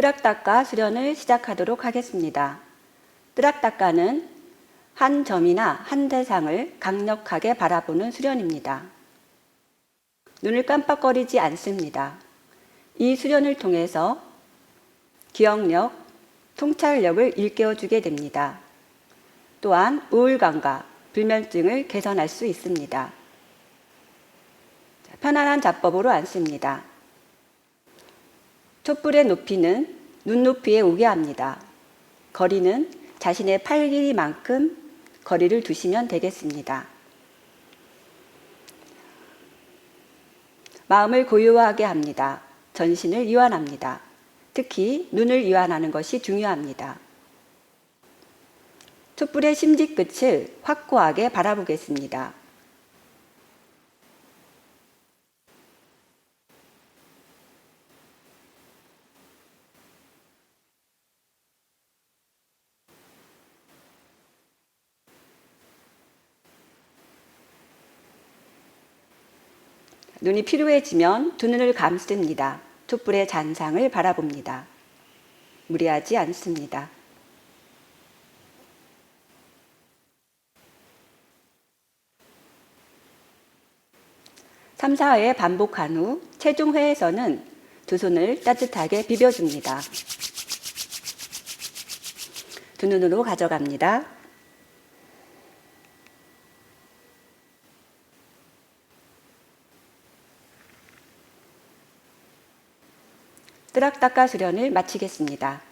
뜨락닦아 수련을 시작하도록 하겠습니다. 뜨락닦아는 한 점이나 한 대상을 강력하게 바라보는 수련입니다. 눈을 깜빡거리지 않습니다. 이 수련을 통해서 기억력, 통찰력을 일깨워주게 됩니다. 또한 우울감과 불면증을 개선할 수 있습니다. 편안한 자법으로 앉습니다. 촛불의 높이는 눈높이에 오게 합니다. 거리는 자신의 팔 길이만큼 거리를 두시면 되겠습니다. 마음을 고요하게 합니다. 전신을 이완합니다. 특히 눈을 이완하는 것이 중요합니다. 촛불의 심지 끝을 확고하게 바라보겠습니다. 눈이 피로해지면 두 눈을 감습니다. 촛불의 잔상을 바라봅니다. 무리하지 않습니다. 3, 4회 반복한 후 최종 회에서는 두 손을 따뜻하게 비벼줍니다. 두 눈으로 가져갑니다. 뜨락닦아 수련을 마치겠습니다.